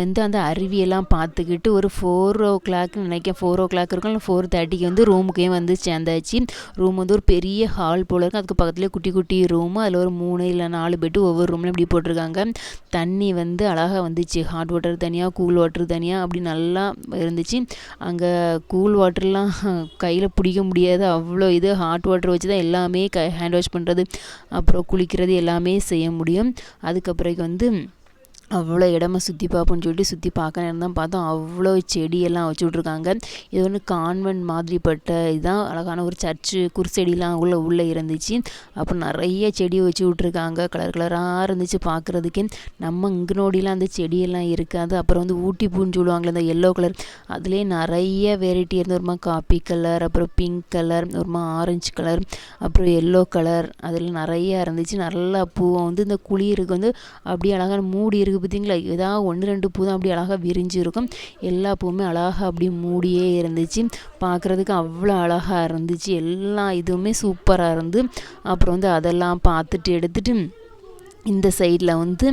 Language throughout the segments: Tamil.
வந்து அந்த அருவியெல்லாம் பார்த்துக்கிட்டு ஒரு ஃபோர் ஓ கிளாக்னு நினைக்கிறேன். ஃபோர் ஓ கிளாக் இருக்கும். இல்லை ஃபோர் தேர்ட்டிக்கு வந்து ரூமுக்கே வந்து சேர்ந்தாச்சு ரூம் வந்து ஒரு பெரிய ஹால் போல் இருக்கும் அதுக்கு பக்கத்துலேயே குட்டி குட்டி ரூமு அதில் ஒரு மூணு இல்லை நாலு பெட்டு ஒவ்வொரு ரூம்லையும் இப்படி போட்டிருக்காங்க. தண்ணி வந்து அழகாக வந்துச்சு. ஹாட் வாட்டர் தனியாக கூல் வாட்டர் தனியாக அப்படி நல்லா இருந்துச்சு. அங்கே கூல் வாட்டர்லாம் கையில் பிடிக்க முடியாது. அவ்வளோ இது ஹாட் வாட்டர் வச்சு தான் எல்லாமே க ஹேண்ட் வாஷ் பண்ணுறது அப்புறம் குளிக்கிறது எல்லாமே செய்ய முடியும். அதுக்கப்புறம் வந்து அவ்வளோ இடமா சுற்றி பார்ப்போம்னு சொல்லிட்டு சுற்றி பார்க்க நேரம் தான் பார்த்தோம். அவ்வளோ செடியெல்லாம் வச்சு விட்ருக்காங்க இது வந்து கான்வென்ட் மாதிரிப்பட்ட இதுதான் அழகான ஒரு சர்ச்சு குருசெடிலாம் உள்ள உள்ளே இருந்துச்சு. அப்புறம் நிறைய செடி வச்சு விட்ருக்காங்க கலர் கலராக இருந்துச்சு பார்க்குறதுக்கே. நம்ம இங்கே நோடிலாம் அந்த செடியெல்லாம் இருக்காது. அப்புறம் வந்து ஊட்டி பூன்னு சொல்லுவாங்களே அந்த எல்லோ கலர் அதுலேயே நிறைய வெரைட்டி இருந்து ஒருமா காப்பி கலர் அப்புறம் பிங்க் கலர் ஒருமா ஆரஞ்சு கலர் அப்புறம் எல்லோ கலர் அதில் நிறைய இருந்துச்சு. நல்லா பூவை வந்து இந்த குளிருக்கு வந்து அப்படியே அழகான மூடி இருக்குது பார்த்தீங்களா? ஏதாவது ஒன்று ரெண்டு பூ தான் அப்படி அழகாக விரிஞ்சு இருக்கும் எல்லா பூவுமே அழகாக அப்படி மூடியே இருந்துச்சு. பார்க்குறதுக்கு அவ்வளோ அழகாக இருந்துச்சு. எல்லா இதுவுமே சூப்பராக இருந்து அப்புறம் வந்து அதெல்லாம் பார்த்துட்டு எடுத்துகிட்டு இந்த சைடில் வந்து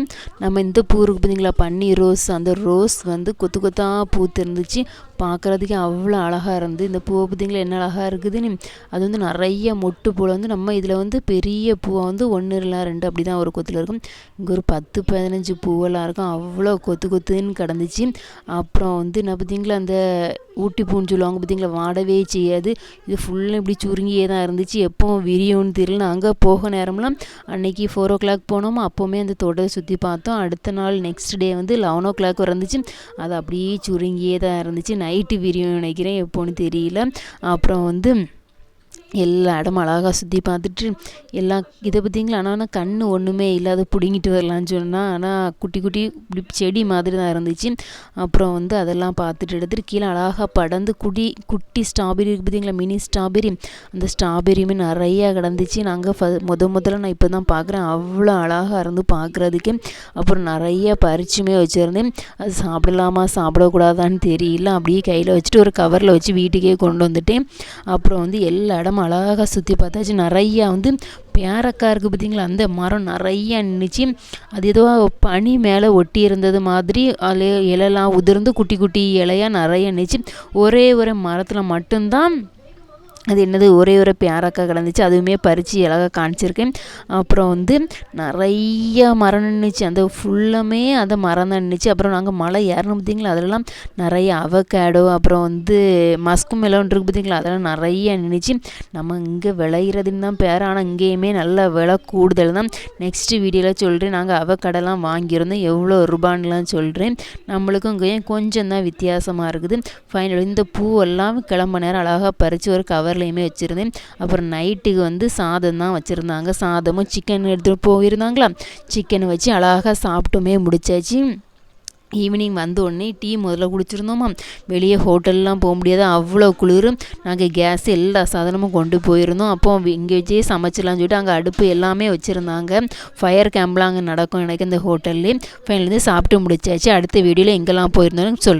நம்ம இந்த பூ இருக்குது பார்த்தீங்களா பன்னீர் ரோஸ். அந்த ரோஸ் வந்து கொத்து கொத்தாக பூத்து இருந்துச்சு பார்க்குறதுக்கே அவ்வளோ அழகாக இருந்து இந்த பூவை பார்த்தீங்களா என்ன அழகாக இருக்குதுன்னு. அது வந்து நிறைய மொட்டு பூவில் வந்து நம்ம இதில் வந்து பெரிய பூவை வந்து ஒன்று இல்லை ரெண்டு அப்படி தான் ஒரு கொத்தில் இருக்கும். இங்கே ஒரு பத்து பதினஞ்சு பூவெல்லாம் இருக்கும். அவ்வளோ கொத்து கொத்துன்னு கிடந்துச்சு. அப்புறம் வந்து என்ன பார்த்தீங்களா அந்த ஊட்டி பூன்னு சொல்லுவாங்க. பார்த்தீங்களா? வாடவே செய்யாது. இது ஃபுல்லாக இப்படி சுருங்கியே தான் இருந்துச்சு. எப்போ விரியும்னு தெரியல. அங்கே போக நேரம்லாம் அன்றைக்கி ஃபோர் ஓ கிளாக் போனோமோ. அப்போவுமே அந்த தொடரை சுற்றி பார்த்தோம். அடுத்த நாள் நெக்ஸ்ட் டே வந்து லெவன் ஓ கிளாக் இருந்துச்சு அது அப்படியே சுருங்கியே தான் இருந்துச்சு. நைட்டு விரியும் நினைக்கிறேன். எப்போன்னு தெரியல. அப்புறம் வந்து எல்லா இடமும் அழகாக சுற்றி பார்த்துட்டு எல்லாம் இதை பார்த்திங்களா? ஆனால் ஆனால் கண் ஒன்றுமே இல்லாத பிடுங்கிட்டு வரலான்னு சொன்னால் ஆனால் குட்டி குட்டி இப்படி செடி மாதிரி தான் இருந்துச்சு. அப்புறம் வந்து அதெல்லாம் பார்த்துட்டு எடுத்துட்டு கீழே அழகாக படந்து குடி குட்டி ஸ்ட்ராபெரி இருக்குது பார்த்தீங்களா? மினி ஸ்ட்ராபெரி அந்த ஸ்ட்ராபெரியுமே நிறையா கிடந்துச்சு. நாங்கள் ஃப முத முதல்ல நான் இப்போ தான் பார்க்குறேன். அவ்வளோ அழகாக இருந்து பார்க்குறதுக்கு. அப்புறம் நிறைய பறிச்சுமே வச்சுருந்தேன். அது சாப்பிடலாமா சாப்பிடக்கூடாதான்னு தெரியல. அப்படியே கையில் வச்சுட்டு ஒரு கவரில் வச்சு வீட்டுக்கே கொண்டு வந்துட்டேன். அப்புறம் வந்து எல்லா இடமும் அழகாக சுற்றி பார்த்தாச்சு. நிறையா வந்து பேரக்காய் இருக்குது பார்த்திங்களா? அந்த மரம் நிறையா நின்றுச்சு அது ஏதோ பனி மேலே ஒட்டி இருந்தது மாதிரி. அதில் இலைலாம் உதிர்ந்து குட்டி குட்டி இலையாக நிறைய நின்றுச்சு ஒரே ஒரு மரத்தில் மட்டும்தான் அது என்னது ஒரே ஒரு பேரக்காய் கிடந்துச்சு அதுவுமே பறித்து அழகாக காமிச்சிருக்கேன் அப்புறம் வந்து நிறையா மரம் நின்றுச்சு அந்த ஃபுல்லுமே அந்த மரம் தான் நின்றுச்சு அப்புறம் நாங்கள் மலை ஏறணும் பார்த்திங்களா? அதெல்லாம் நிறைய அவகேடோ அப்புறம் வந்து மஸ்கு மெலோன் இருக்குது பார்த்தீங்களா? அதெல்லாம் நிறைய நின்றுச்சு நம்ம இங்கே விளையிறதுன்னு தான் பேர். ஆனால் இங்கேயுமே நல்ல விலை கூடுதல் தான். நெக்ஸ்ட்டு வீடியோவில் சொல்கிறேன் நாங்கள் அவக்கடைலாம் வாங்கியிருந்தோம். எவ்வளோ ரூபான்லாம் சொல்கிறேன் நம்மளுக்கும் இங்கேயும் கொஞ்சம் தான் வித்தியாசமாக இருக்குது. ஃபைனல் இந்த பூவெல்லாம் கிளம்ப நேரம் அழகாக பறித்து ஒரு கவர் கவர்லேயுமே வச்சுருந்தேன். அப்புறம் நைட்டுக்கு வந்து சாதம் தான் வச்சுருந்தாங்க. சாதமும் சிக்கன் எடுத்துகிட்டு போயிருந்தாங்களா? சிக்கன் வச்சு அழகாக சாப்பிட்டுமே முடிச்சாச்சு. ஈவினிங் வந்த உடனே டீ முதல்ல குடிச்சிருந்தோமா? வெளியே ஹோட்டல்லாம் போக முடியாது. அவ்வளோ குளிர். நாங்கள் கேஸ் எல்லா சாதனமும் கொண்டு போயிருந்தோம். அப்போ இங்கே வச்சே சமைச்சிடலாம்னு சொல்லிட்டு அங்கே அடுப்பு எல்லாமே வச்சுருந்தாங்க. ஃபயர் கேம்ப்லாம் அங்கே நடக்கும் எனக்கு இந்த ஹோட்டல்லே ஃபைனலேருந்து சாப்பிட்டு முடிச்சாச்சு. அடுத்த வீடியோவில் எங்கெல்லாம் போயிருந்தோன்னு சொல்